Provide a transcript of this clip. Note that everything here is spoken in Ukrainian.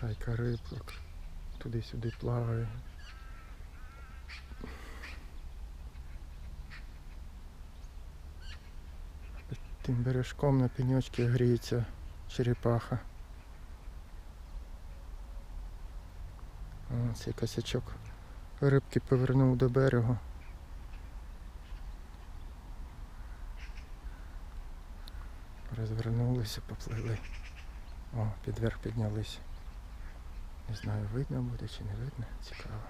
Стайка рибок. Туди-сюди плаває. Тим бережком на пеньочці гріється черепаха. О, цей косячок рибки повернув до берегу. Розвернулися, поплили. О, підверх піднялись. Не знаю, видно буде чи не видно. Цікаво.